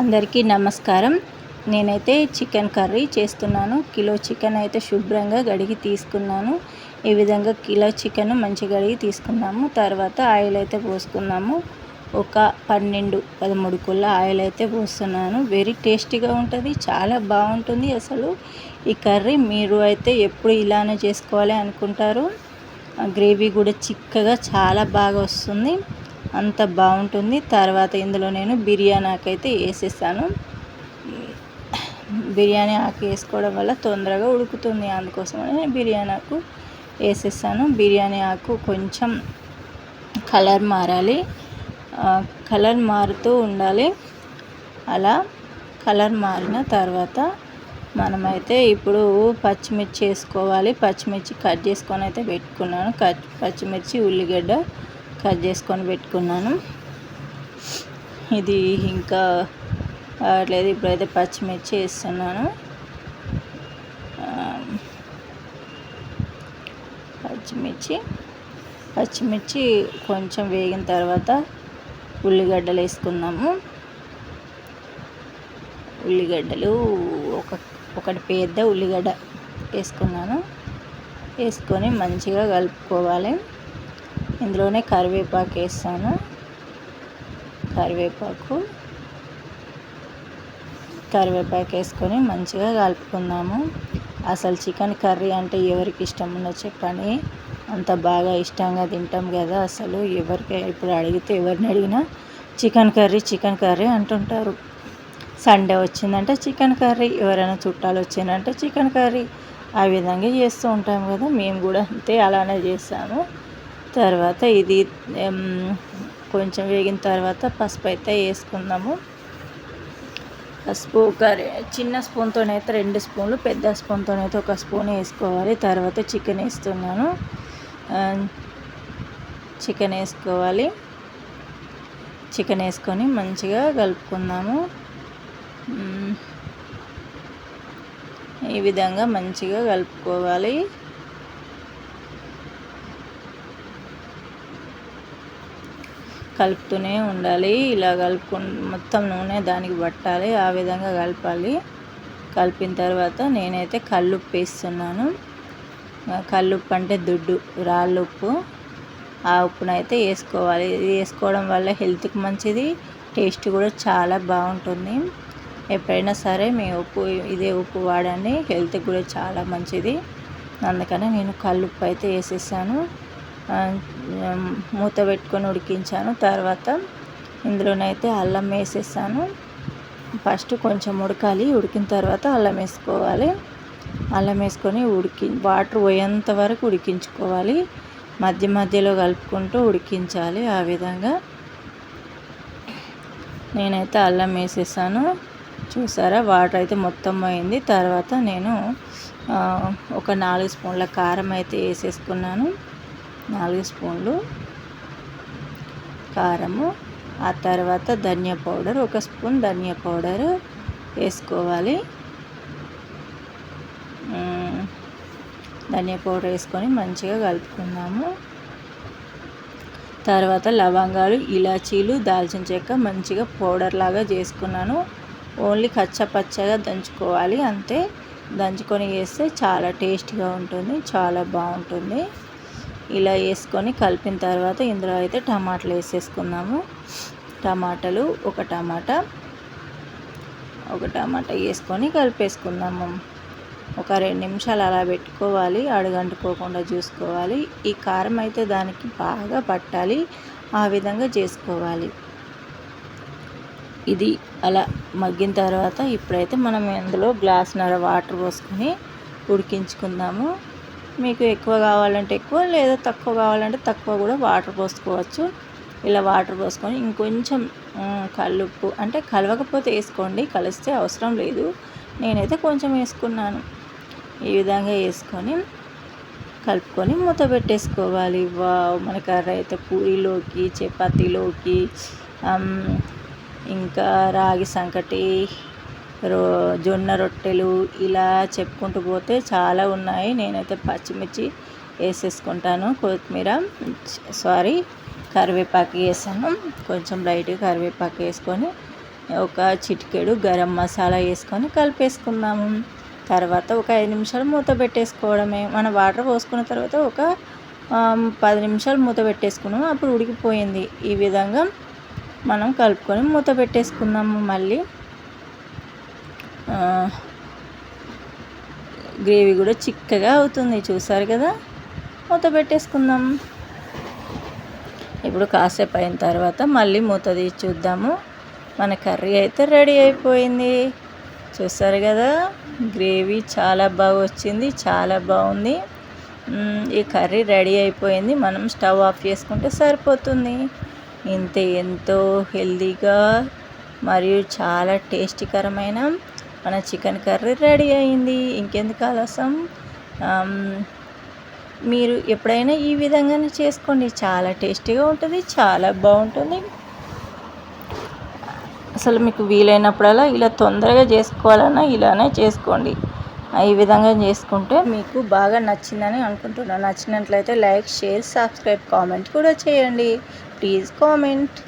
అందరికీ నమస్కారం. నేనైతే చికెన్ కర్రీ చేస్తున్నాను. కిలో చికెన్ అయితే శుభ్రంగా గడిగి తీసుకున్నాను. ఈ విధంగా కిలో చికెన్ మంచిగా గడిగి తీసుకున్నాము. తర్వాత ఆయిల్ అయితే పోసుకున్నాము. ఒక పన్నెండు పదమూడు కుళ్ళ ఆయిల్ అయితే పోస్తున్నాను. వెరీ టేస్టీగా ఉంటుంది. చాలా బాగుంటుంది అసలు. ఈ కర్రీ మీరు అయితే ఎప్పుడు ఇలానే చేసుకోవాలి అనుకుంటారు. గ్రేవీ కూడా చిక్కగా చాలా బాగా వస్తుంది. అంత బాగుంటుంది. తర్వాత ఇందులో నేను బిర్యానీ ఆకైతే వేసేసాను బిర్యానీ ఆకు వేసుకోవడం వల్ల తొందరగా ఉడుకుతుంది. అందుకోసమని నేను బిర్యానీ ఆకు వేసేసాను బిర్యానీ ఆకు కొంచెం కలర్ మారాలి. కలర్ మారుతూ ఉండాలి. అలా కలర్ మారిన తర్వాత మనమైతే ఇప్పుడు పచ్చిమిర్చి వేసుకోవాలి. పచ్చిమిర్చి కట్ చేసుకొని అయితే పెట్టుకున్నాను. కట్ పచ్చిమిర్చి ఉల్లిగడ్డ కట్ చేసుకొని పెట్టుకున్నాను. ఇది ఇంకా లేదు ఇప్పుడైతే పచ్చిమిర్చి వేస్తున్నాను. పచ్చిమిర్చి పచ్చిమిర్చి కొంచెం వేగిన తర్వాత ఉల్లిగడ్డలు వేసుకుందాము. ఉల్లిగడ్డలు ఒక ఒకటి పెద్ద ఉల్లిగడ్డ వేసుకున్నాను. వేసుకొని మంచిగా కలుపుకోవాలి. ఇందులోనే కరివేపాకు వేస్తాను. కరివేపాకు. కరివేపాకు వేసుకొని మంచిగా కలుపుకుందాము. అసలు చికెన్ కర్రీ అంటే ఎవరికి ఇష్టం ఉందో చెప్పండి. అంత బాగా ఇష్టంగా తింటాం కదా అసలు. ఎవరికి ఇప్పుడు అడిగితే ఎవరిని అడిగినా చికెన్ కర్రీ చికెన్ కర్రీ అంటుంటారు. సండే వచ్చిందంటే చికెన్ కర్రీ ఎవరైనా చుట్టాలు వచ్చిందంటే చికెన్ కర్రీ. ఆ విధంగా చేస్తూ ఉంటాం కదా. మేము కూడా అంతే అలానే చేస్తాము. తర్వాత ఇది కొంచెం వేగిన తర్వాత పసుపు అయితే వేసుకుందాము. పసుపు ఒక చిన్న స్పూన్తోనైతే రెండు స్పూన్లు పెద్ద స్పూన్తోనైతే ఒక స్పూన్ వేసుకోవాలి. తర్వాత చికెన్ వేస్తున్నాను. చికెన్ వేసుకోవాలి. చికెన్ వేసుకొని మంచిగా కలుపుకుందాము. ఈ విధంగా మంచిగా కలుపుకోవాలి. కలుపుతూనే ఉండాలి. ఇలా కలుపుకు మొత్తం నూనె దానికి పట్టాలి. ఆ విధంగా కలపాలి. కలిపిన తర్వాత నేనైతే కల్లుప్పు వేస్తున్నాను. కల్లుప్పు అంటే దుడ్డు రాళ్ళుప్పు. ఆ ఉప్పునైతే వేసుకోవాలి. ఇది వేసుకోవడం వల్ల హెల్త్కి మంచిది టేస్ట్ కూడా చాలా బాగుంటుంది. ఎప్పుడైనా సరే మీ ఉప్పు ఇదే ఉప్పు వాడండి. హెల్త్కి కూడా చాలా మంచిది. అందుకనే నేను కల్లుప్పు అయితే వేసేసాను. మూత పెట్టుకొని ఉడికించాను. తర్వాత ఇందులోనైతే అల్లం వేసేసాను. ఫస్ట్ కొంచెం ఉడకాలి. ఉడికిన తర్వాత అల్లం వేసుకోవాలి. అల్లం వేసుకొని ఉడికి వాటర్ పోయేంత వరకు ఉడికించుకోవాలి. మధ్య మధ్యలో కలుపుకుంటూ ఉడికించాలి ఆ విధంగా. నేనైతే అల్లం వేసేసాను. చూసారా? వాటర్ అయితే మొత్తం పోయింది. తర్వాత నేను ఒక నాలుగు స్పూన్ల కారం అయితే వేసేసుకున్నాను. నాలుగు స్పూన్లు కారము ఆ తర్వాత ధనియా పౌడర్ ఒక స్పూన్ ధనియా పౌడర్ వేసుకోవాలి. ధనియా పౌడర్ వేసుకొని మంచిగా కలుపుకుందాము. తర్వాత లవంగాలు ఇలాచీలు దాల్చిన చెక్క మంచిగా పౌడర్ లాగా చేసుకున్నాను. ఓన్లీ కచ్చపచ్చగా దంచుకోవాలి అంతే. దంచుకొని వేస్తే చాలా టేస్టీగా ఉంటుంది చాలా బాగుంటుంది. ఇలా వేసుకొని కలిపిన తర్వాత ఇందులో అయితే టమాటాలు వేసేసుకుందాము. టమాటాలు ఒక టమాటా ఒక టమాటా వేసుకొని కలిపేసుకుందాము. ఒక రెండు నిమిషాలు అలా పెట్టుకోవాలి అడుగంటుకోకుండా చూసుకోవాలి. ఈ కారం అయితే దానికి బాగా పట్టాలి ఆ విధంగా చేసుకోవాలి. ఇది అలా మగ్గిన తర్వాత ఇప్పుడైతే మనం ఇందులో గ్లాస్నర వాటర్ పోసుకొని ఉడికించుకుందాము. మీకు ఎక్కువ కావాలంటే ఎక్కువ లేదా తక్కువ కావాలంటే తక్కువ కూడా వాటర్ పోసుకోవచ్చు. ఇలా వాటర్ పోసుకొని ఇంకొంచెం కల్లుప్పు అంటే కలవకపోతే వేసుకోండి కలిస్తే అవసరం లేదు. నేనైతే కొంచెం వేసుకున్నాను. ఈ విధంగా వేసుకొని కలుపుకొని మూత పెట్టేసుకోవాలి. వా మన కర్రీ అయితే పూరిలోకి చపాతీలోకి ఇంకా రాగి సంకటి జొన్న రొట్టెలు ఇలా చెప్పుకుంటూ పోతే చాలా ఉన్నాయి. నేనైతే పచ్చిమిర్చి వేసేసుకుంటాను కొత్తిమీర సారీ కరివేపాకు వేసాను. కొంచెం లైట్గా కరివేపాకు వేసుకొని ఒక చిటికెడు గరం మసాలా వేసుకొని కలిపేసుకున్నాము తర్వాత ఒక ఐదు నిమిషాలు మూత పెట్టేసుకోవడమే. మన వాటర్ పోసుకున్న తర్వాత ఒక పది నిమిషాలు మూత పెట్టేసుకున్నాము. అప్పుడు ఉడికిపోయింది. ఈ విధంగా మనం కలుపుకొని మూత పెట్టేసుకున్నాము మళ్ళీ. గ్రేవీ కూడా చిక్కగా అవుతుంది చూసారు కదా? మూత పెట్టేసుకుందాం. ఇప్పుడు కాసేపు అయిన తర్వాత మళ్ళీ మూత తీసి చూద్దాము. మన కర్రీ అయితే రెడీ అయిపోయింది. చూసారు కదా? గ్రేవీ చాలా బాగా వచ్చింది చాలా బాగుంది. ఈ కర్రీ రెడీ అయిపోయింది. మనం స్టవ్ ఆఫ్ చేసుకుంటే సరిపోతుంది. ఇంతే ఎంతో హెల్తీగా మరియు చాలా టేస్టీకరమైన మన చికెన్ కర్రీ రెడీ అయింది. ఇంకెందుకు ఆలస్యం? మీరు ఎప్పుడైనా ఈ విధంగానే చేసుకోండి. చాలా టేస్టీగా ఉంటుంది చాలా బాగుంటుంది. అసలు మీకు వీలైనప్పుడల్లా ఇలా తొందరగా చేసుకోవాలన్నా ఇలానే చేసుకోండి. ఈ విధంగా చేసుకుంటే మీకు బాగా నచ్చిందని అనుకుంటున్నాను. నచ్చినట్లయితే లైక్ షేర్ సబ్స్క్రైబ్ కామెంట్ కూడా చేయండి. Please comment.